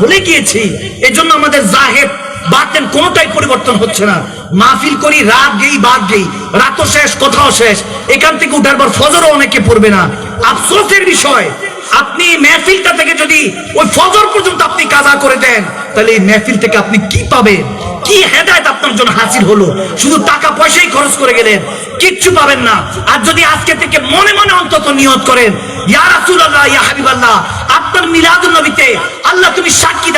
ভুলে গিয়েছি। এজন্য আমাদের জাহেদ কোনটাই পরিবর্তন হচ্ছে না। মাহফিল করি, রাত গেই, বাদ গেই, রাতও শেষ, কথাও শেষ। এখান থেকে উঠার পর ফজরও অনেকে পড়বে না। আফসোসের বিষয় আপনি মেহফিলটা থেকে যদি ওই ফজর পর্যন্ত আপনি কাজা করে দেন, তাহলে এই মেহফিল থেকে আপনি কি পাবেন? কি হেদায়ত আপনার জন্য হাসিল হলো? শুধু টাকা পয়সাই খরচ করে গেলেন, কিচ্ছু পাবেন না। আর যদি আজকে থেকে মনে মনে অন্তত নিয়ত করেন, ইয়া রাসূলুল্লাহ, ইয়া হাবিবাল্লাহ, আপনার মিলাদুন নবীতে আল্লাহ তুমি সাক্ষী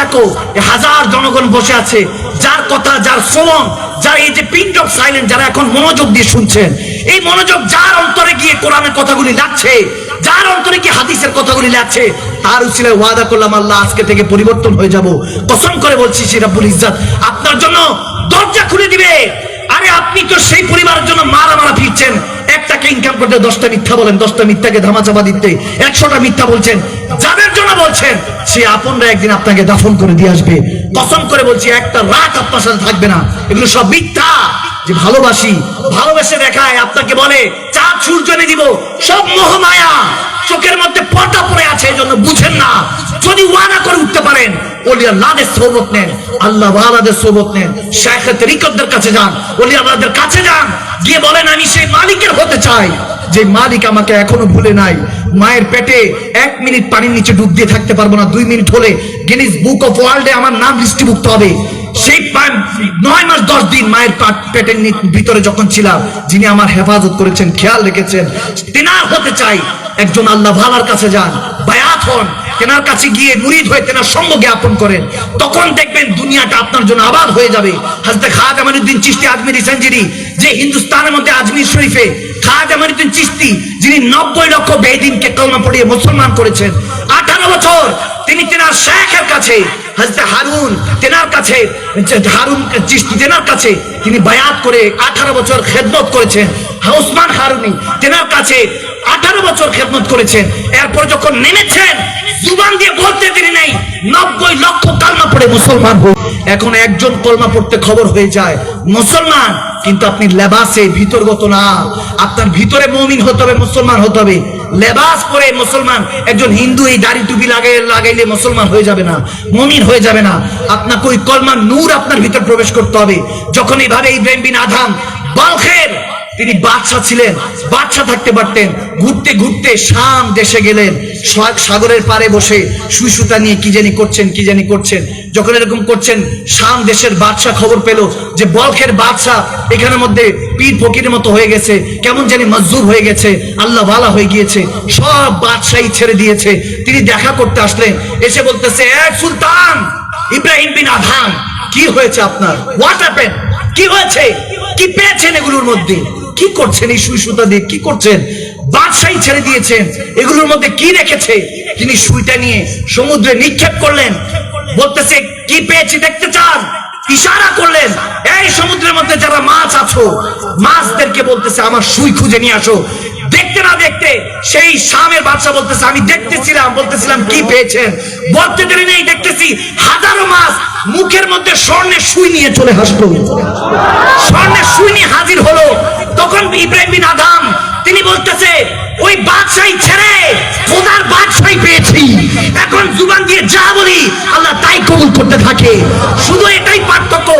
হাজার জনগণ বসে আছে, যার কথা, যার শ্রবণ, যার এই যে পিন্ড অফ সাইলেন্ট যারা এখন মনোযোগ দিয়ে শুনছেন, এই মনোযোগ যার অন্তরে গিয়ে কোরআনের কথাগুলি লাগছে যার অন্তরে কি হাদিসের কথাগুলি লাগছে তার উচিলে ওয়াদা করলাম, আল্লাহ আজকে থেকে পরিবর্তন হয়ে যাব। কসম করে বলছি সিরাবুল ইজ্জাত আপনার জন্য দরজা খুলে দিবে। আরে আপনি তো সেই পরিবারের জন্য মারা মারা ফিরছেন। এক টাকা ইনকাম করতে দশটা মিথ্যা বলেন, দশটা মিথ্যাকে ধামাচাপা দিতে, একশোটা মিথ্যা বলছেন। যাদের জন্য বলছেন, সে আপনরা একদিন আপনাকে দাফন করে দিয়ে আসবে। কসম করে বলছি, একটা রাত আপনার সাথে থাকবে না। এগুলো সব মিথ্যা। যে ভালোবাসি, ভালোবেসে দেখায়, আপনাকে বলে, চাঁদ সূর্য এনে দিব, সব মোহমায়া। চোখের মধ্যে পর্দা পড়ে আছে, এই জন্য বুঝেন না। যদি ওয়াদা করে উঠতে পারেন ওলি আল্লাহদের সোবত নেন, আল্লাহ ওয়ালাদের নেন কাছে যান ওলি আল্লাহদের কাছে যান, গিয়ে বলেন, আমি সেই মালিকের হতে চাই। যে মালিক আমাকে এখনও ভুলে নাই। মায়ের পেটে এক মিনিট পানির নিচে ডুব দিয়ে থাকতে পারব না, দুই মিনিট হলে গিনিস বুক অফ ওয়ার্ল্ডে আমার নাম লিস্টিভুক্ত হবে। সেই নয় মাস, দশ দিন মায়ের পেটের ভিতরে যখন ছিলাম, যিনি আমার হেফাজত করেছেন, খেয়াল রেখেছেন, তেনার হতে চাই। একজন আল্লাহ ভালার কাছে যান, বায়াত হন, তেনার কাছে গিয়ে মুরিদ হয়ে তেনার সঙ্গ জ্ঞাপন করেন। তখন দেখবেন দুনিয়াটা আপনার জন্য আবাদ হয়ে যাবে। হাজরত খাজ আমানুদ্দিন চিস্তি আজমিরি সেঞ্জুরি, যে হিন্দুস্তানের মধ্যে আজমির শরীফে খাজ আমানুদ্দিন চিস্তি যিনি নব্বই লক্ষ বেদিনকে কলমা পড়িয়ে মুসলমান করেছেন। আঠারো বছর তিনি তেনার শেখের কাছে হাজরত হারুন তেনার কাছে হারুন তেনার কাছে, তিনি বায়াত করে আঠারো বছর খেদমত করেছেন। ওসমান হারুনি তেনার কাছে আঠারো বছর খেদমত করেছেন। এরপর যখন নেমেছেন, জুবান দিয়ে বলতে তিনি নেই। নব্বই লক্ষ কালমা পড়ে মুসলমান এখন একজন কলমা পড়তে খবর হয়ে যায়, মুসলমান কিন্তু আপনি লেবাসে ভিতরগত না। আপনার ভিতরে মমিন হতে হবে, মুসলমান হতে হবে। লেবাস পরে মুসলমান, একজন হিন্দু এই দাড়ি টুপি লাগাই লাগাইলে মুসলমান হয়ে যাবে না, মমিন হয়ে যাবে না। আপনাকে ওই কলমা নূর আপনার ভিতর প্রবেশ করতে হবে। যখন এইভাবে ইব্রাহিম বিন আধাম বালখের তিনি বাদশাহ ছিলেন, বাদশাহ থাকতে পারতেন, ঘুরতে ঘুরতে শাম দেশে গেলেন সাগরের পারে বসে সুই সুতা নিয়ে কি জানি করছেন, কি জানি করছেন। যখন এরকম করছেন, শাম দেশের বাদশাহ খবর পেল যে বলখের বাদশাহ এখানের মধ্যে পীর ফকিরের মতো হয়ে গেছে, কেমন জানি মজদুর হয়ে গেছে, আল্লাহ ভালা হয়ে গিয়েছে, সব বাদশাহী ছেড়ে দিয়েছে। তিনি দেখা করতে আসলেন, এসে বলতেছে এক সুলতান, ইব্রাহিম বিন আধান কি হয়েছে আপনার? হোয়াট কি হয়েছে? কি পেয়েছেন এগুলোর মধ্যে? কি করছেন এই সুই সুতা দিয়ে কি করছেন? বাদশাহী ছেড়ে দিয়েছেন। এগুলোর মধ্যে কি রেখেছে? তিনি সুইটা নিয়ে সমুদ্রে নিক্ষেপ করলেন। বলতেছে, কি পেয়েছি দেখতে চান? ইশারা করলেন। এই সমুদ্রের মধ্যে যারা মাছ আছো, মাছদেরকে বলতেছে, আমার সুই খুঁজে নিয়ে আসো। দেখতে না দেখতে সেই শামের বাদশা বলতেছে, আমি দেখতেছিলাম, বলতেছিলাম, কি পেয়েছেন? বলতে দেরি নেই, দেখতেছি হাজারো মাছ মুখের মধ্যে স্বর্ণের সুই নিয়ে চলে আসলো। স্বর্ণের সুই নিয়ে হাজির হলো। তখন ইব্রাহিম বিন আদাম, তিনি বলতেছে, ওই বাদশাহী ছেড়ে খোদার বাদশাহী পেয়েছি। এখন জুবান দিয়ে যা বলি, আল্লাহ তাই কবুল করতে থাকে। শুধু এটাই পার্থক্য,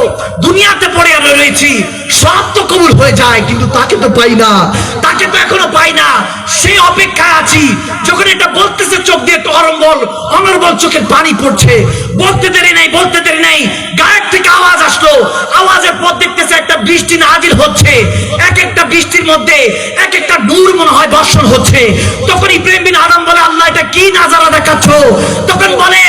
দুনিয়াতে পড়ে আমরা রয়েছি, সব তো কবুল হয়ে যায়, কিন্তু তাকে তো পাই না। তাকে তো এখনও পাই না। সে অপেক্ষায় আছি বলতেছে চোখ দিয়ে একটু অরম্বল অনর্বল চোখের পানি পড়ছে। বলতে দেরি নাই, বলতে দেরি নাই। গায়ের থেকে আওয়াজ আসলো। আওয়াজের পর দেখতেছে একটা বৃষ্টি নাজিল হচ্ছে। এক একটা বৃষ্টির মধ্যে এক একটা নূর মনে হয় বর্ষণ হচ্ছে। তখন ইব্রাহিম বিন আদম বলে, আল্লাহ, এটা কি নাজারা দেখাচ্ছ? তখন বলে,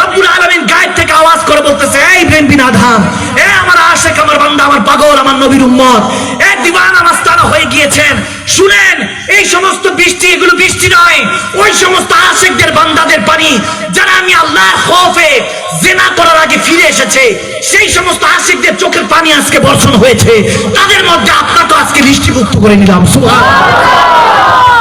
রব্বুল আলামিন গায়ের থেকে আওয়াজ করে বলতেছে, এই ইব্রাহিম বিন আদম, এ আমার আশেক, আমার বান্দা, আমার পাগল, আমার নবীর উম্মত। এ দিওয়ানা মাস্তানা হয়ে গিয়েছেন। শুনেন, এই সমস্ত বৃষ্টি এগুলো বৃষ্টি নয়, ওই সমস্ত আশেকদের বান্দাদের পানি, যারা আমি আল্লাহর খৌফে জেনা করার আগে ফিরে এসেছে, সেই সমস্ত আশেকদের চোখের পানি আজকে বর্ষণ হয়েছে। তাদের মধ্যে আপনাকে আজকে দৃষ্টিভুক্ত করে নিলাম, সুবহানাল্লাহ।